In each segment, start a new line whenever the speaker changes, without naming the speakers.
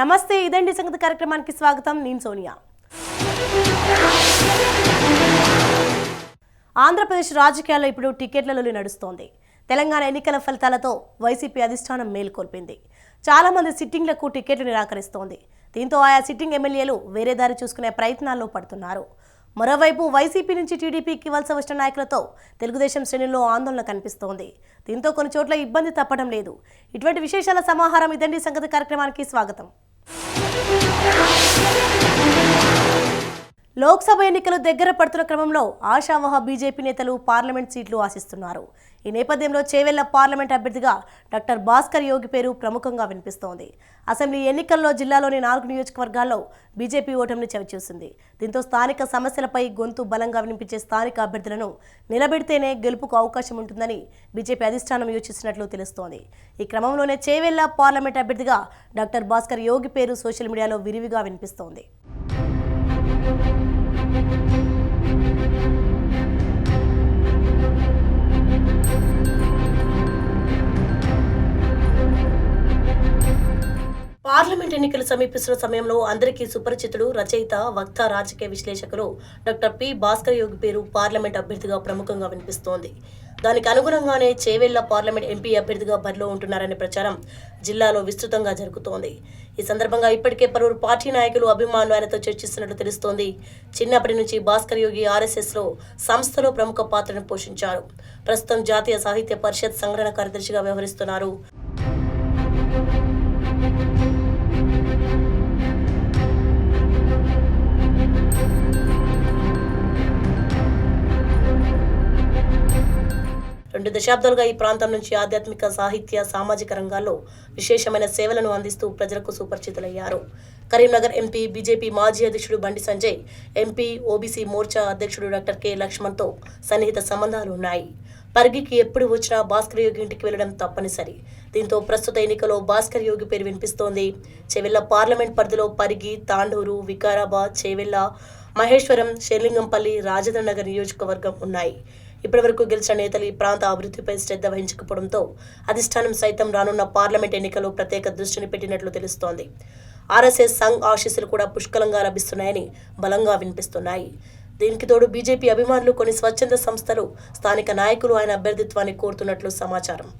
నమస్తే ఇదండి సంగతి కార్యక్రమానికి స్వాగతం. నేను సోనియా. ఆంధ్రప్రదేశ్ రాజకీయాల్లో ఇప్పుడు టికెట్లలో నడుస్తోంది. తెలంగాణ ఎన్నికల ఫలితాలతో వైసీపీ అధిష్టానం మేల్కొల్పింది. చాలామంది సిట్టింగ్లకు టికెట్లు నిరాకరిస్తోంది. దీంతో ఆయా సిట్టింగ్ ఎమ్మెల్యేలు వేరే దారి చూసుకునే ప్రయత్నాల్లో పడుతున్నారు. మరోవైపు వైసీపీ నుంచి టీడీపీకి వలస వచ్చిన నాయకులతో తెలుగుదేశం శ్రేణుల్లో ఆందోళన కనిపిస్తోంది. దీంతో కొన్ని చోట్ల ఇబ్బంది తప్పడం లేదు. ఇటువంటి విశేషాల సమాహారం ఇదండి సంగతి కార్యక్రమానికి స్వాగతం. లోక్సభ ఎన్నికలు దగ్గర పడుతున్న క్రమంలో ఆశావహ బీజేపీ నేతలు పార్లమెంట్ సీట్లు ఆశిస్తున్నారు. ఈ నేపథ్యంలో చేవెళ్ళ పార్లమెంట్ అభ్యర్థిగా డాక్టర్ భాస్కర్ యోగి పేరు ప్రముఖంగా వినిపిస్తోంది. అసెంబ్లీ ఎన్నికల్లో జిల్లాలోని నాలుగు నియోజకవర్గాల్లో బీజేపీ ఓటమిని చవిచూసింది. దీంతో స్థానిక సమస్యలపై గొంతు బలంగా వినిపించే స్థానిక అభ్యర్థులను నిలబెడితేనే గెలుపుకు అవకాశం ఉంటుందని బీజేపీ అధిష్టానం యోచిస్తున్నట్లు తెలుస్తోంది. ఈ క్రమంలోనే చేవెళ్ళ పార్లమెంట్ అభ్యర్థిగా డాక్టర్ భాస్కర్ యోగి పేరు సోషల్ మీడియాలో విరివిగా వినిపిస్తోంది. పార్లమెంట్ ఎన్నికలు సమీపిస్తున్న సమయంలో అందరికీ సుపరిచితుడు రచయిత వక్త రాజకీయ విశ్లేషకులు డాక్టర్ పి. భాస్కర్ యోగి పేరు పార్లమెంట్ అభ్యర్థిగా ప్రముఖంగా వినిపిస్తోంది. దానికి అనుగుణంగానే చేవెళ్ళ పార్లమెంట్ ఎంపీ అభ్యర్థిగా బరిలో ఉంటున్నారనే ప్రచారం జిల్లాలో విస్తృతంగా జరుగుతోంది. ఈ సందర్భంగా ఇప్పటికే పలువురు పార్టీ నాయకులు అభిమానులు ఆయనతో చర్చిస్తున్నట్లు తెలుస్తోంది. చిన్నప్పటి నుంచి భాస్కర్ యోగి ఆర్ఎస్ఎస్లో సంస్థలో ప్రముఖ పాత్రను పోషించారు. ప్రస్తుతం జాతీయ సాహిత్య పరిషత్ సంగ్రహణ కార్యదర్శిగా వ్యవహరిస్తున్నారు. రెండు దశాబ్దాలుగా ఈ ప్రాంతం నుంచి ఆధ్యాత్మిక సాహిత్య సామాజిక రంగాల్లో విశేషమైన సేవలను అందిస్తూ ప్రజలకు సుపరిచితులయ్యారు. కరీంనగర్ ఎంపీ బీజేపీ మాజీ అధ్యక్షుడు బండి సంజయ్ ఎంపీ ఓబీసీ మోర్చా అధ్యక్షుడు డాక్టర్ కె లక్ష్మణ్తో సన్నిహిత సంబంధాలు ఉన్నాయి. పరిగికి ఎప్పుడు వచ్చినా భాస్కర్ యోగి ఇంటికి వెళ్ళడం తప్పనిసరి. దీంతో ప్రస్తుత ఎన్నికలో భాస్కర్ యోగి పేరు వినిపిస్తోంది. చెవెళ్ళ పార్లమెంట్ పరిధిలో పరిగి తాండూరు వికారాబాద్ చేవెళ్ళ మహేశ్వరం షేర్లింగంపల్లి రాజేంద్ర నగర్ నియోజకవర్గం ఉన్నాయి. ఇప్పటివరకు గెలిచిన నేతలు ఈ ప్రాంత అభివృద్ధిపై శ్రద్ధ వహించకపోవడంతో అధిష్టానం సైతం రానున్న పార్లమెంట్ ఎన్నికలు ప్రత్యేక దృష్టిని పెట్టినట్లు తెలుస్తోంది. ఆర్ఎస్ఎస్ సంఘ్ ఆశీస్సులు కూడా పుష్కలంగా లభిస్తున్నాయని బలంగా వినిపిస్తున్నాయి. దీనికి తోడు బీజేపీ అభిమానులు కొన్ని స్వచ్ఛంద సంస్థలు స్థానిక నాయకులు ఆయన అభ్యర్థిత్వాన్ని కోరుతున్నట్లు సమాచారం.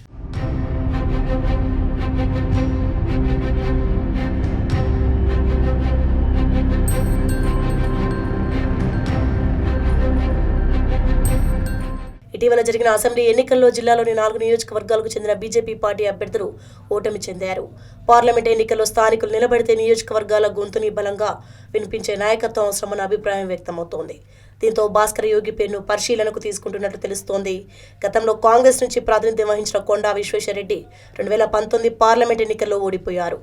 ఇటీవల జరిగిన అసెంబ్లీ ఎన్నికల్లో జిల్లాలోని నాలుగు నియోజకవర్గాలకు చెందిన బీజేపీ పార్టీ అభ్యర్థులు ఓటమి చెందారు. పార్లమెంట్ ఎన్నికల్లో స్థానికులు నిలబడితే నియోజకవర్గాల గొంతుని బలంగా వినిపించే నాయకత్వం అవసరమన్న అభిప్రాయం వ్యక్తమవుతోంది. దీంతో భాస్కర్ యోగి పేరును పరిశీలనకు తీసుకుంటున్నట్లు తెలుస్తోంది. గతంలో కాంగ్రెస్ నుంచి ప్రాతినిధ్యం వహించిన కొండా విశ్వేశ్వరరెడ్డి రెండు వేల పంతొమ్మిది పార్లమెంట్ ఎన్నికల్లో ఓడిపోయారు.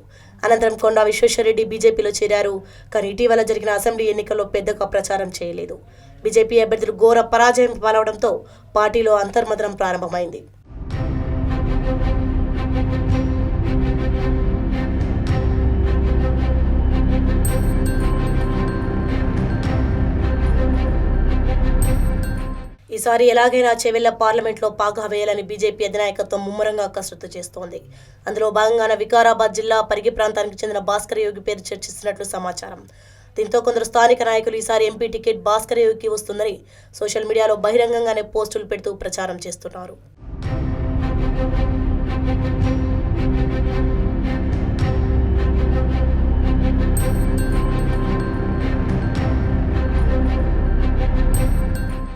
అనంతరం కొండా విశ్వేశ్వరరెడ్డి బీజేపీలో చేరారు. కానీ ఇటీవల జరిగిన అసెంబ్లీ ఎన్నికల్లో పెద్దగా ప్రచారం చేయలేదు. బీజేపీ అభ్యర్థులు ఘోర పరాజయం పాలవడంతో పార్టీలో అంతర్మదనం ప్రారంభమైంది. ఈసారి ఎలాగైనా చెవెళ్ళ పార్లమెంట్లో పాగా వేయాలని బీజేపీ అధినాయకత్వం ముమ్మరంగా కసరత్తు చేస్తోంది. అందులో భాగంగానే వికారాబాద్ జిల్లా పరిగి ప్రాంతానికి చెందిన భాస్కర్ యోగి పేరు చర్చిస్తున్నట్లు సమాచారం. దీంతో కొందరు స్థానిక నాయకులు ఈసారి ఎంపీ టికెట్ భాస్కర్ యోగికి వస్తుందని సోషల్ మీడియాలో బహిరంగంగానే పోస్టులు పెడుతూ ప్రచారం చేస్తున్నారు.